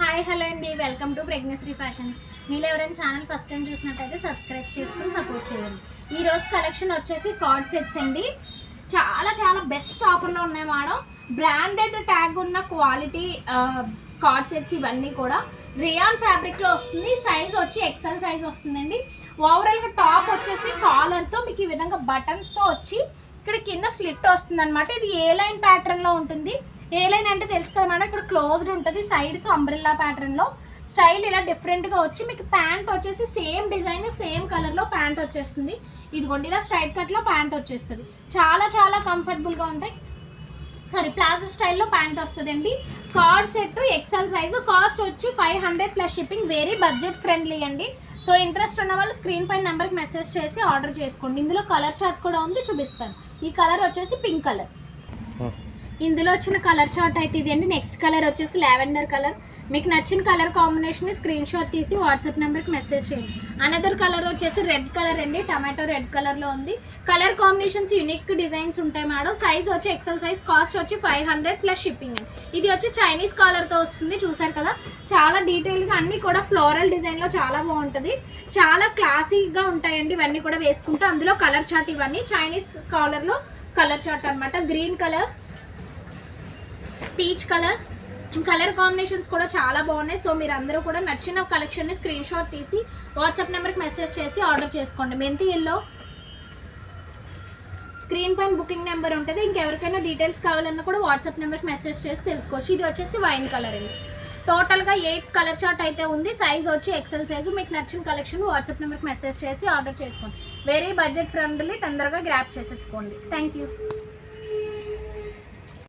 Hi hello అండి. Welcome to pregnancy fashions. మీరు ఎవరైనా ఛానల్ ఫస్ట్ టైం చూసినట్టయితే సబ్స్క్రైబ్ చేసుకుని సపోర్ట్ చేయండి. ఈ రోజు కలెక్షన్ వచ్చేసి కార్డ్ సెట్స్ అండి. చాలా చాలా బెస్ట్ ఆఫర్లో ఉన్నాయి మేడం. బ్రాండెడ్ ట్యాగ్ ఉన్న క్వాలిటీ కార్డ్ సెట్స్ ఇవన్నీ కూడా. రియాన్ ఫ్యాబ్రిక్లో వస్తుంది. సైజ్ వచ్చి ఎక్సెల్ సైజ్ వస్తుందండి. ఓవరాల్గా టాప్ వచ్చేసి కాలర్తో మీకు ఈ విధంగా బటన్స్తో వచ్చి ఇక్కడ కింద స్లిట్ వస్తుంది అనమాట ఇది ఏ లైన్ ప్యాటర్న్లో ఉంటుంది? ఏ లైన్ అంటే తెలుసు కదా మేడం ఇక్కడ క్లోజ్డ్ ఉంటుంది. సైడ్స్ అంబ్రిల్లా ప్యాటర్న్లో స్టైల్ ఇలా డిఫరెంట్గా వచ్చి మీకు ప్యాంట్ వచ్చేసి సేమ్ డిజైన్ సేమ్ కలర్లో ప్యాంట్ వచ్చేస్తుంది. ఇదిగోండి ఇలా స్ట్రైట్ కట్లో ప్యాంట్ వచ్చేస్తుంది. చాలా చాలా కంఫర్టబుల్గా ఉంటాయి. సారీ ప్లాజో స్టైల్లో ప్యాంట్ వస్తుందండి. Coord set XL size cost వచ్చి five hundred plus shipping very budget friendly అండి. సో ఇంట్రెస్ట్ ఉన్న వాళ్ళు స్క్రీన్ పైన నెంబర్కి మెసేజ్ చేసి ఆర్డర్ చేసుకోండి. ఇందులో కలర్ చార్ట్ కూడా ఉంది చూపిస్తాను. ఈ కలర్ వచ్చేసి పింక్ కలర్ ఇందులో వచ్చిన కలర్ చార్ట్ అయితే ఇది అండి నెక్స్ట్ కలర్ వచ్చేసి లావెండర్ కలర్ మీకు నచ్చిన కలర్ కాంబినేషన్ స్క్రీన్ షాట్ తీసి వాట్సాప్ నెంబర్కి మెసేజ్ చేయండి. అనదర్ కలర్ వచ్చేసి రెడ్ కలర్ అండి. టమాటో రెడ్ కలర్లో ఉంది. కలర్ కాంబినేషన్స్ యూనిక్ డిజైన్స్ ఉంటాయి మేడం సైజ్ వచ్చి ఎక్సెల్ సైజ్ కాస్ట్ వచ్చి ఫైవ్ హండ్రెడ్ ప్లస్ షిప్పింగ్ అండి. ఇది వచ్చి చైనీస్ కాలర్తో వస్తుంది. చూసారు కదా? చాలా డీటెయిల్గా అన్నీ కూడా ఫ్లోరల్ డిజైన్లో చాలా బాగుంటుంది. చాలా క్లాసీగా ఉంటాయండి. ఇవన్నీ కూడా వేసుకుంటే అందులో కలర్ చార్ట్ ఇవన్నీ చైనీస్ కాలర్లో కలర్ చార్ట్ అనమాట green colour peach colour colour combinations కూడా చాలా బాగున్నాయి. సో మీరు అందరూ కూడా నచ్చిన కలెక్షన్ని స్క్రీన్ షాట్ తీసి వాట్సాప్ నెంబర్కి మెసేజ్ చేసి ఆర్డర్ చేసుకోండి. మెంతి ఎల్లో స్క్రీన్ పైన బుకింగ్ నెంబర్ ఉంటుంది. ఇంకెవరికైనా డీటెయిల్స్ కావాలన్నా కూడా వాట్సాప్ నెంబర్కి మెసేజ్ చేసి తెలుసుకోవచ్చు. ఇది వచ్చేసి వైన్ కలర్ అండి. టోటల్గా ఎయిట్ కలర్ చార్ట్ అయితే ఉంది. సైజ్ వచ్చి ఎక్సెల్ సైజు మీకు నచ్చిన కలెక్షన్ వాట్సాప్ నెంబర్కి మెసేజ్ చేసి ఆర్డర్ చేసుకోండి. వేరే బడ్జెట్ ఫ్రెండ్లీ తొందరగా గ్రాప్ చేసేసుకోండి. Thank you